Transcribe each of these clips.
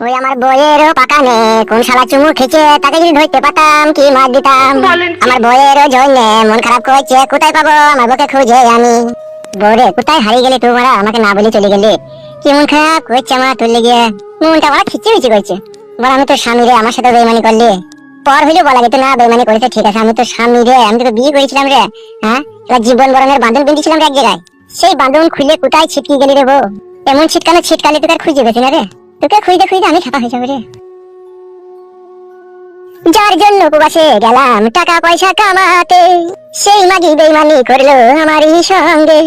ওই আমার বইয়েরও পাকা নে কোন শালা চুমু খেছে তাকে যদি ধরতে পারতাম কি মার দিতাম? আমার বইয়েরও জন্য মন খারাপ করছে কোথায় পাবো? আমার বউকে খুঁজে আমি। বউরে কোথায় হারিয়ে গেলি তুই মারা আমাকে না বলে চলে গেলি। কি মন খারাপ করছে আমার লেগে মনটা আমার খিচে মিচি করছে। বল আমি তো স্বামী রে আমার সাথে বেইমানি করলি। পর হইলেও বলা যেত না বেইমানি করেছে ঠিক আছে আমি তো স্বামী রে আমি তো বিয়ে করেছিলাম রে হ্যাঁ? এবার জীবন বরণের বাঁধন বেঁধেছিলাম এক জায়গায়। সেই বাঁধন খুলে কোথায় ছিটকে গেলি রে বউ? এমন ছিটকানো ছিটকালে তোকে খুঁজে পেছি না রে? তোকে খুঁজতে খুঁজতে আমি ছাপা হয়ে যাব রে। যার জন্য উপবাসে গেলাম টাকা পয়সা কামাতে। সেই মাগি বেইমানি করল আমারই সঙ্গে।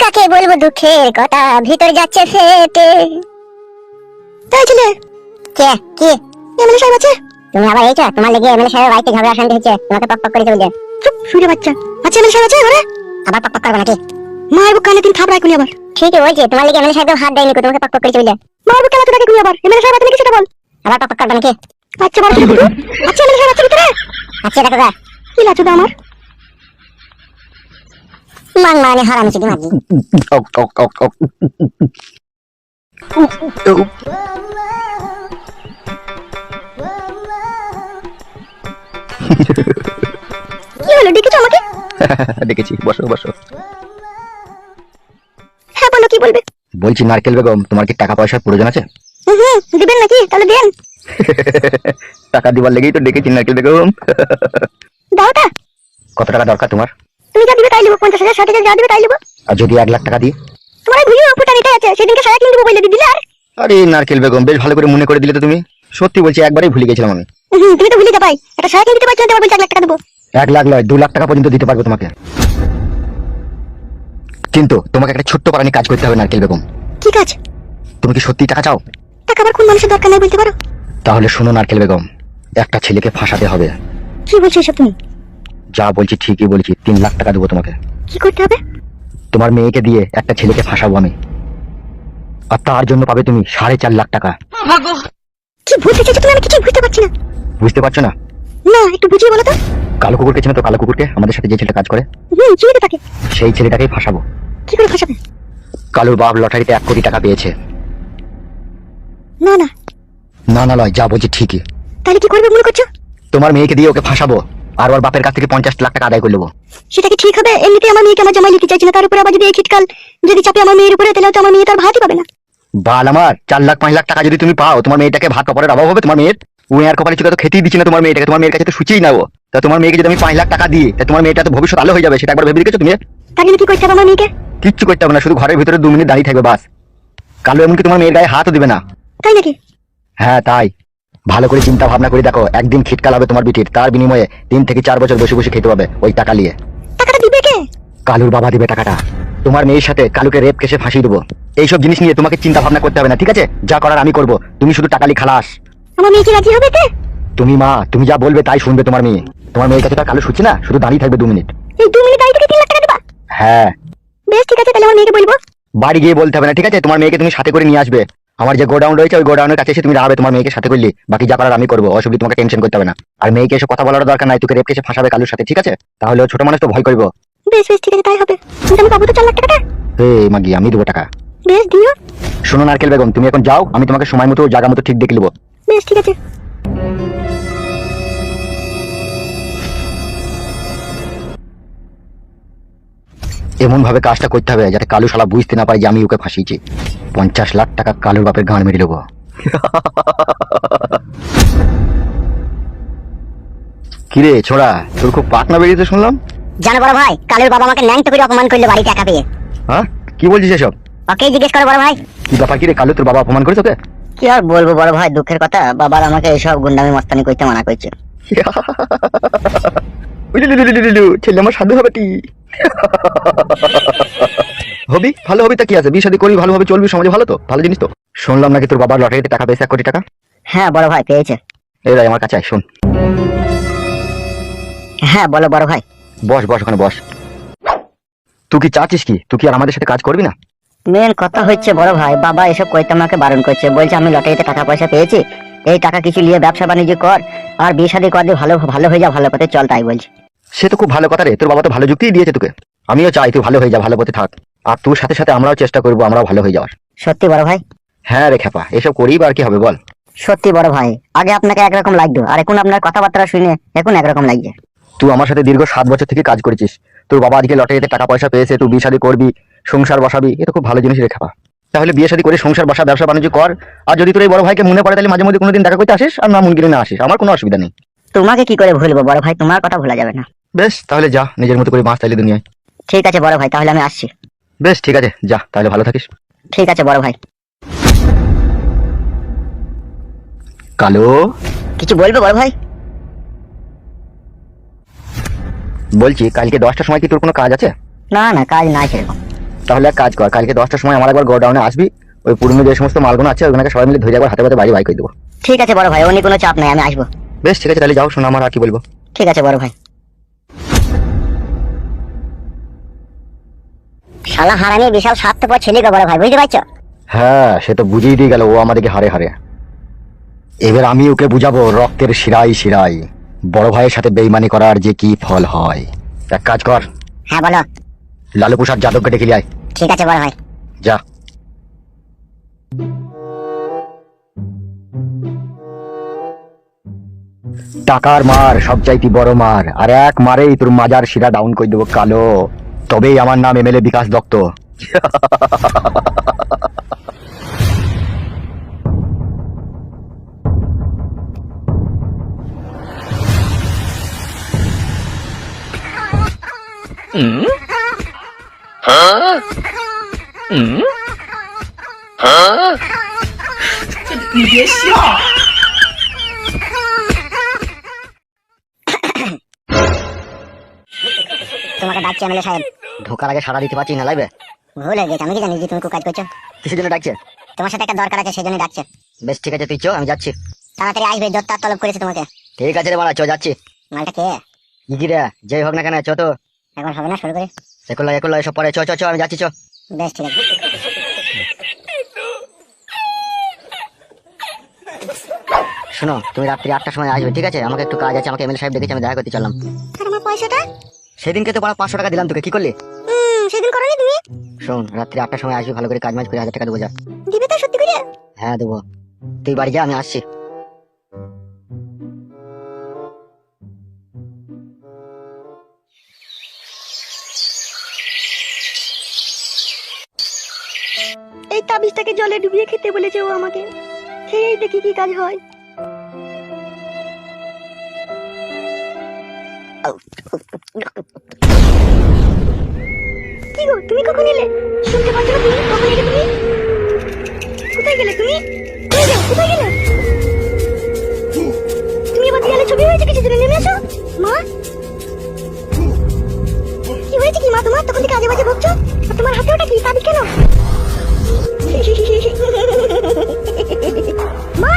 কাকে বলব দুঃখের কথা ভিতর যাচ্ছে ফেটে। তাই ছেলে? কে? কি? এমএলএ সাহেব আছে? তুমি আবার এইছো তোমার লেগে এমএলএ সাহেবের বাড়িতে ঝগড়া শান্তি হচ্ছে। তোমাকে পক পক করে চলে চুপ শুয়ে বাচ্চা। আচ্ছা এমএলএ সাহেব আছে ঘরে? আবার পক পক করবে নাকি? মারবো কানে তিন থাপড়াই কুনি আবার। ঠিকই বলছি তোমার লেগে এমএলএ সাহেব হাত দেয়নি তোমাকে পক পক করে চলে মারবো কেন আবার এমএলএ সাহেব আছে সেটা বল আবার পক পক করবে নাকি? আচ্ছা আচ্ছা এমএলএ সাহেব আছে ভিতরে। আচ্ছা দেখো কি লাচু দা আমার মান মানে হারামি মাগি ok ok ok ok কি হলো ডেকেছো আমাকে? দেখেছি বসো বসো। বলবে? বলছি নারকেল বেগম তোমার কি টাকা পয়সার প্রয়োজন আছে? দিবেন নাকি? তাহলে দেন। টাকা দিবার লেগেই তো ডেকেছি নারকেল বেগম। দাওটা কত টাকা দরকার তোমার? তুমি যা দিবে তাই লিবো পঞ্চাশ হাজার ষাট হাজার যা দিবে তাই লিবো। আর যদি এক লাখ টাকা দিই? তোমার ফুটা রেখে আছে সেদিনকে সারা কিনে দেবো বলে দিলে আর আরে নারকেল বেগম বেশ ভালো করে মনে করে দিলে তো তুমি। সত্যি বলছি একবারই ভুলে গেছিলাম আমি। তুমি তো ভুলে যাবাই। একটা সারা কিনে দিতে পারছ না তোমার বলছে এক লাখ টাকা দেবো। এক লাখ নয় দু লাখ টাকা পর্যন্ত দিতে পারব তোমাকে। কিন্তু তোমাকে একটা ছোট্ট পারানি কাজ করতে হবে নারকেল বেগম। কি কাজ? তুমি কি সত্যি টাকা চাও? টাকা আবার কোন মানুষের দরকার নাই বলতে পারো? তাহলে শোনো নারকেল বেগম একটা ছেলেকে ফাঁসাতে হবে। কি বলছো এসব তুমি? যা বলছি ঠিকই বলছি তিন লাখ টাকা দেবো তোমাকে। কি করতে হবে? তোমার মেয়েকে দিয়ে একটা ছেলেকে ফাঁসাবো আমি। আর তার জন্য পাবে তুমি সাড়ে চার লাখ টাকা। কি বলতে চাইছো তুমি? আমি কিছুই বুঝতে পারছি না। বুঝতে পারছ না? না একটু বুঝিয়ে বলো তো। কালো কুকুরকে চেনো তো? কালো কুকুরকে আমাদের সাথে যে ছেলেটা কাজ করে হুম চিনি তো তাকে। সেই ছেলেটাকেই ফাঁসাবো। কি করে ফাঁসাবে কালুর বাপ লটারিতে এক কোটি টাকা পেয়েছে। না না। না না নয় যা বলছি ঠিকই। তাহলে কি করবে মনে করছ? তোমার মেয়েকে দিয়ে ওকে ফাঁসাবো আর ওর বাপের কাছ থেকে পঞ্চাশ লাখ টাকা আদায় করে নেব। সেটা কি ঠিক হবে? এমনিতে আমার মেয়েকে আমার জামাই নিতে চাইছি না তার উপরে আবার যদি এই শীতকাল যদি চাপে আমার মেয়ের উপরে তাহলে তো আমার মেয়ে তার ভাতই পাবে না। বাল আমার চার লাখ পাঁচ লাখ টাকা যদি তুমি পাও তোমার মেয়েটাকে ভাত কাপড়ের অভাব হবে তোমার মেয়ের? উনি আর কপালে চুকে তো খেতেই দিচ্ছি না তোমার মেয়েটাকে তোমার মেয়ের কাছে তো সুচিই নাও তা তোমার মেয়েকে যদি আমি পাঁচ লাখ টাকা দিই তা তোমার মেয়েটা তো ভবিষ্যৎ আলো হয়ে যাবে সেটা একবার ভেবে দেখেছ তুমি? জন্য কি করতে হবে আমার মেয়েকে? কিচ্ছু করতে হবে না শুধু ঘরের ভিতরে দু মিনিট দাঁড়িয়ে থাকবে বাস। কালো এমনকি তোমার মেয়ের গায়ে হাতও দিবে না। তাই নাকি? হ্যাঁ তাই। ভালো করে চিন্তা ভাবনা করে দেখো একদিন খিটকাল হবে তোমার বিটির তার বিনিময়ে তিন থেকে চার বছর বসে বসে খেতে হবে ওই টাকা নিয়ে। টাকাটা দিবে কে? কালুর বাবা দিবে টাকাটা। তোমার মেয়ের সাথে কালুকে রেপ কেসে ফাঁসিয়ে দেবো। এইসব জিনিস নিয়ে তোমাকে চিন্তা ভাবনা করতে হবে না ঠিক আছে? যা করার আমি করব। তুমি শুধু টাকালি খালাস। আমার মেয়ে কি রাজি হবে তে তুমি মা তুমি যা বলবে তাই শুনবে তোমার মেয়ে। তোমার মেয়ের কাছে কালু শুচ্ছে না শুধু দাঁড়িয়ে থাকবে দু মিনিট। এই দু মিনিট দাঁড়িয়ে থেকে তিন লাখ টাকা দেবা? হ্যাঁ। বেশ ঠিক আছে তাহলে আমার মেয়েকে বলব। বাড়ি গিয়ে বলতে হবে না ঠিক আছে? তোমার মেয়েকে তুমি সাথে করে নিয়ে আসবে। আমার যে গোডাউন রয়েছে ওই গোডাউনের কাছে এসে তুমি দাঁড়াবে তোমার মেয়েকে সাথে করলি। বাকি যা করার আমি করব অসুবিধা তোমাকে টেনশন করতে হবে না। আর মেয়েকে এসে কথা বলার দরকার নাই তোকে রেপ কেসে ফাঁসাবে কালুর সাথে ঠিক আছে? তাহলে ছোট মানুষ তো ভয় করব। বেশ বেশ ঠিক আছে তাই হবে। আমি পাবো তো চার লাখ টাকাটা। হে মাগি আমি দেবো টাকা। বেশ দিও। শোনো নারকেল বেগম তুমি এখন যাও আমি তোমাকে সময় মতো জায়গা মতো ঠিক দেখে নেব। বেশ ঠিক আছে। এমন ভাবে কাজটা করতে হবে যাতে কালু শালা বুঝতে না পারে যে আমি ওকে ফাঁসিয়েছি। পঞ্চাশ লাখ টাকা কালুর বাপের গান মেরে দেবো। কিরে ছোড়া তোর খুব পাকনা বেরিয়েছে শুনলাম? জানো বড় ভাই কালুর বাবা আমাকে ন্যাংটো করে অপমান করল বাড়িতে একা পেয়ে। হ্যাঁ? কি বলছিস এসব? ওকেই জিজ্ঞেস করো বড় ভাই। কি ব্যাপার কিরে কালু তোর বাবা অপমান করেছে ওকে? কি আর বলব বড় ভাই দুঃখের কথা বাবার আমাকে এসব গুন্ডামি মস্তানি করতে মানা করছে। ছেলে আমার সাধু হবে টি হবি ভালো হবি তা কি আছে? বিয়ে শাদী করবি ভালোভাবে চলবি সমাজে ভালো তো? ভালো জিনিস তো? শুনলাম নাকি তোর বাবার লটারিতে টাকা পেয়েছে এক কোটি টাকা? হ্যাঁ বড় ভাই পেয়েছে। এই আমার কাছে আয় শোন। হ্যাঁ বলো বড় ভাই। বস বস ওখানে বস। তুই কি চাচ্ছিস কি? তুই কি আর আমাদের সাথে কাজ করবি না? মেন কথা হচ্ছে বড় ভাই বাবা এসব কইতে আমাকে বারণ করছে। বলছে আমি লটারিতে টাকা পয়সা পেয়েছি। এই টাকা কিছু নিয়ে ব্যবসা বাণিজ্য কর। আর বিয়ে শাদী কর দিয়ে ভালো ভালো হয়ে যা ভালো পথে চল তাই বলছে। সে তো খুব ভালো কথা রে তোর বাবা তো ভালো যুক্তিই দিয়েছে তোকে। আমিও চাই তুই ভালো হয়ে যা ভালো পথে থাক। আর তোর সাথে সাথে আমরাও চেষ্টা করব আমরাও ভালো হয়ে যাওয়ার। সত্যি বড় ভাই? হ্যাঁ রে খেপা এসব করি বা আর কি হবে বল। সত্যি বড় ভাই আগে আপনাকে একরকম লাগতো আর এখন আপনার কথাবার্তা শুনে এখন একরকম লাগছে তুই আমার সাথে দীর্ঘ সাত বছর থেকে কাজ করেছিস তোর বাবা আজকে লটারিতে টাকা পয়সা পেয়েছে তুই বিয়ে শাদী করবি সংসার বসাবি এটা খুব ভালো জিনিস রেখা তাহলে বিয়ে শাদী করে সংসার বসা ব্যবসা বাণিজ্য কর আর যদি তোর এই বড় ভাইকে মনে পড়ে তাহলে মাঝে মধ্যে কোনোদিন দেখা করতে আসিস আর না মনগিরি না আসিস আমার কোনো অসুবিধা নেই। তোমাকে কি করে ভুলবো বড় ভাই তোমার কথা ভোলা যাবে না। বেশ তাহলে যা নিজের মতো করে বাঁচ তাইলে দুনিয়ায়। ঠিক আছে বড় ভাই তাহলে আমি আসছি। বেশ ঠিক আছে যা তাহলে ভালো থাকিস। ঠিক আছে বড় ভাই। কালো? কিছু বলবে বড় ভাই? বলছি কালকে দশটার সময় কি তোর কোনো কাজ আছে? না না কাজ নাই সেরকম। তাহলে এক কাজ কর কালকে দশটার সময় আমার একবার গোডাউনে আসবি ওই পুরনো যে সমস্ত মালগুলো আছে ওগুলোকে সবাই মিলে ধরে একবার হাতে হাতে বাড়ি বাই করে দেবো। ঠিক আছে বড় ভাই উনি কোনো চাপ নাই আমি আসব। বেশ ঠিক আছে তাহলে যাও শোনা আমার আর কি বলব। ঠিক আছে বড় ভাই। শালা হারামি বিশাল স্বার্থপর ছেলে গো বড় ভাই বুঝতে পারছ? হ্যাঁ সে তো বুঝিয়ে দিয়ে গেল ও আমাদেরকে হারে হারে। এবার আমি ওকে বুঝাবো রক্তের শিরাই শিরাই বড় ভাইয়ের সাথে বেইমানি করার যে কি ফল হয়। এক কাজ কর। হ্যাঁ বলো। লালু প্রসাদ যাদবকে ডেকে নিয়ে আয়। ঠিক আছে বড় ভাই। যা। টাকার মার সব চাইতি বড় মার। আর এক মারেই তোর মাজার শিরা ডাউন করে দেবো কালো। তবেই আমার নাম এমএলএ বিকাশ দত্ত। তোমাকে ডাকছি এমএলএ সাহেব। ঢোকার আগে সারা দিতে পারছি না লাগবে? ভুল গেছে আমি কি জানি যে তুমি কাজ করছ? কিসের জন্য ডাকছে? তোমার সাথে একটা দরকার আছে সেই জন্য ডাকছে। বেশ ঠিক আছে তুই চো আমি যাচ্ছি। তাড়াতাড়ি আসবে দত্তার তলব করেছে তোমাকে। ঠিক আছে রে মারা চো যাচ্ছি। মালটা কে? কি রে যেই হোক না কেন চো তো। এখন হবে না শুরু করে? একুল্লা একুল্লা এসব পরে চো চো চো আমি যাচ্ছি চো। বেশ ঠিক আছে। শোনো তুমি রাত্রি আটটার সময় আসবে ঠিক আছে? আমাকে একটু কাজ আছে আমাকে এমএলএ সাহেব ডেকেছে আমি দেখা করতে চললাম। আর আমার পয়সাটা? সেদিনকে তো পাড়া পাঁচশো টাকা দিলাম তোকে কি করলি? সেদিন করনি তুমি? শোন রাত্রি আটটার সময় আসবি ভালো করে কাজ মাজ করে হাজার টাকা দেবো যা। দিবে তো সত্যি করে? হ্যাঁ দেবো। তুই বাড়ি যা আমি আসছি। এই তাবিজটাকে জলে ডুবিয়ে খেতে বলেছে ও আমাকে। খেয়েই দেখি কি কাজ হয়। কি তুমি কখন এলে? শুনতে পাচ্ছ তুমি? কখন এলে তুমি? কোথায় গেলে তুমি? কোথায় গেলে? তুমি আবার দেয়ালে ছবি হয়েছে কিছু দূরে নেমে আসো। মা? কি হয়েছে কি মা তোমার? তখন থেকে আজে বাজে বকছো? আর তোমার হাতে ওটা কি? তাবি কেন? মা?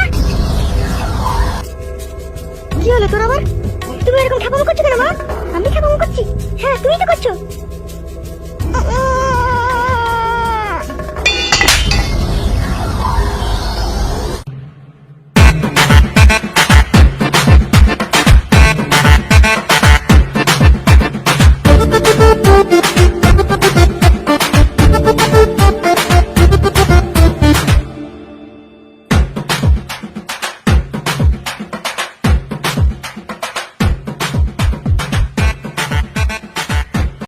কি হলো তোর আবার? তুমি এরকম ঠাপামো করছ কেন মা? আমি ঠাপামো করছি। হ্যাঁ তুমি তো করছ। Ha ha!